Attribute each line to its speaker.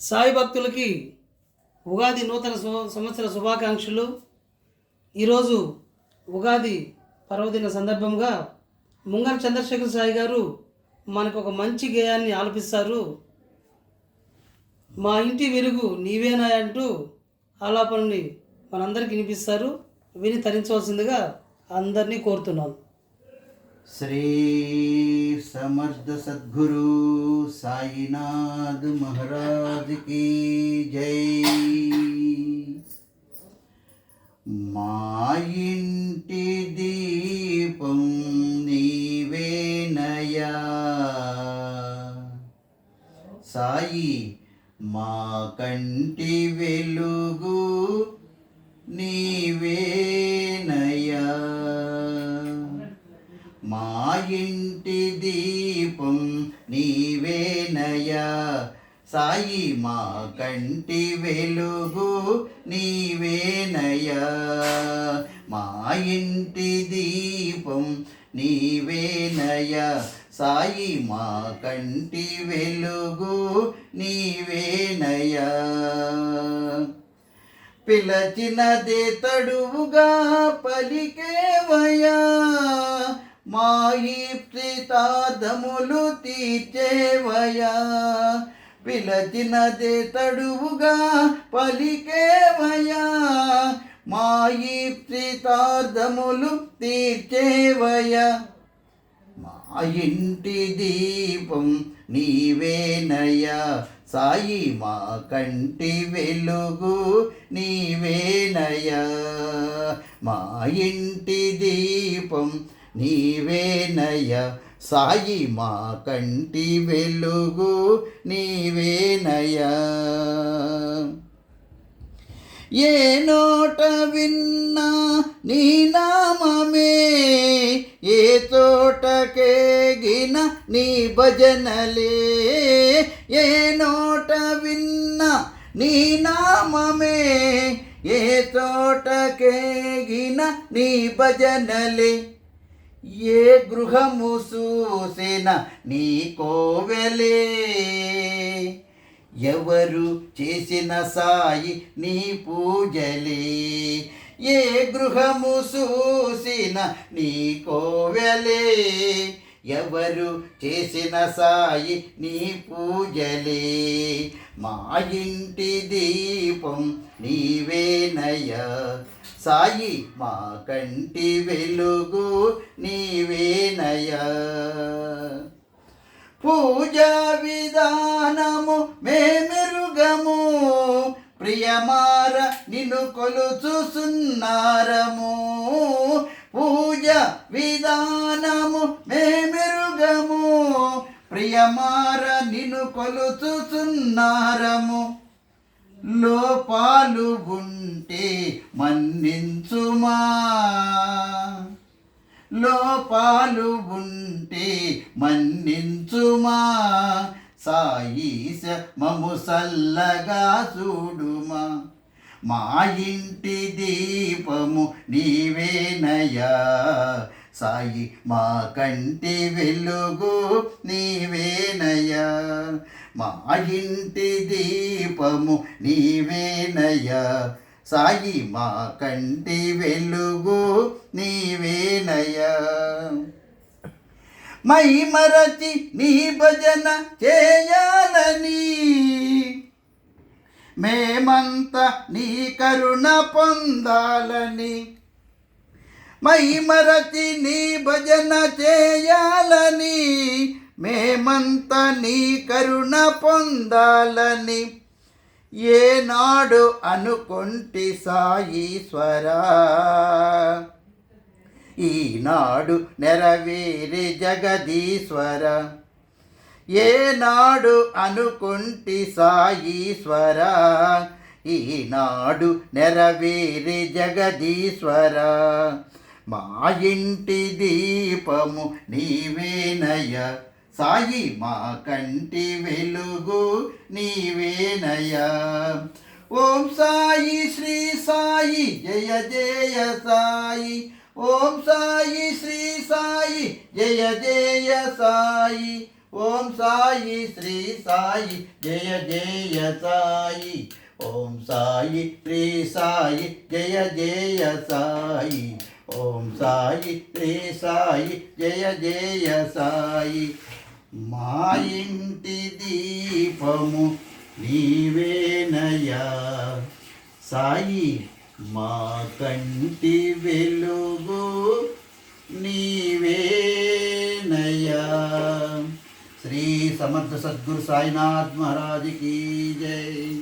Speaker 1: సాయి భక్తులకి ఉగాది నూతన సంవత్సర శుభాకాంక్షలు. ఈరోజు ఉగాది పర్వదిన సందర్భంగా ముంగర్ చంద్రశేఖర్ సాయి గారు మనకు ఒక మంచి గేయాన్ని ఆలపిస్తారు. మా ఇంటి వెలుగు నీవేనా అంటూ ఆలాపనని మనందరికి వినిపిస్తారు. విని తరించవలసిందిగా అందరినీ కోరుతున్నాను
Speaker 2: శ్రీ సమర్థ సద్గురు సాయినాథ్ మహారాజ్ की జై. మా ఇంటి దీపం నీవేనయా సాయి మా కంటి వెలుగు నీవేనయా ఇంటి దీపం నీవేనయా సాయి మా కంటి వెలుగు నీవేనయా మా ఇంటి దీపం నీవేనయా సాయి మా కంటి వెలుగు నీవేనయా పిలచినదే తడువుగా పలికేవయా. ప్రీతార్థములు తీర్చేవయా? పిలచినదే తడువుగా పలికేవయా? మా ప్రీతార్థములు తీర్చేవయా? మా ఇంటి దీపం నీవేనయ్యా సాయి మా కంటి వెలుగు నీవేనయ్యా మా ఇంటి దీపం నీవేనయ సాయి మా కంటి వెలుగు నీవేనయ ఏ నోట విన్నా నీ నామమే ఏ తోటకేగిన నీ భజనలే. ఏ నోట విన్నా నీ నామమే ఏ తోటకేగిన నీ భజనలే. ఏ గృహము చూసిన నీ కోవెలే? ఎవరు చేసిన సాయి నీ పూజలే? ఏ గృహము చూసిన నీ కోవెలే? ఎవరు చేసిన సాయి నీ పూజలే? మా ఇంటి దీపం నీవేనయ్యా. సాయి మా కంటి వెలుగు నీవేనయ పూజా విధానము మేమెరుగము ప్రియమార నిన్ను కొలుచుసున్నారము పూజ విధానము మేమెరుగము ప్రియమార నిన్ను కొలుచుచున్నారము లోపాలు లోపాలు ఉంటే మన్నించుమా. సాయిస మము సల్లగా చూడుమా. మా ఇంటి దీపము నీవేనయా. సాయి మా కంటి వెలుగు నీవేనయా. మా ఇంటి దీపము నీవేనయా. సాయి మా కంటి వెలుగు నీవేనయ్యా. మై మరచి నీ భజన చేయాలని. మేమంతా నీ కరుణ పొందాలని. మై మరచి నీ భజన చేయాలని. మేమంతా నీ కరుణ పొందాలని. ఏనాడు అనుకుంటి సాయీశ్వర ఈనాడు నెరవేరి జగదీశ్వర. ఏనాడు అనుకుంటి సాయీశ్వర ఈనాడు నెరవేరి జగదీశ్వర. మా ఇంటి దీపము నీవేనయ సాయి మా కంటి వెలుగు నీవేనయ ఓం సాయి శ్రీ సాయి జయ జయ సాయి. ఓం సాయి శ్రీ సాయి జయ జయ సాయి. ఓం సాయి శ్రీ సాయి జయ జయ సాయి. ఓం సాయి శ్రీ సాయి జయ జయ సాయి. ఓం సాయి శ్రీ సాయి జయ జయ సాయి. మా ఇంటి దీపము నీవేనయ్యా. సాయి మా కంటి వెలుగు నీవేనయ్యా. శ్రీ సమర్థ సద్గురు సాయినాథ్ మహారాజ్ కీ జై.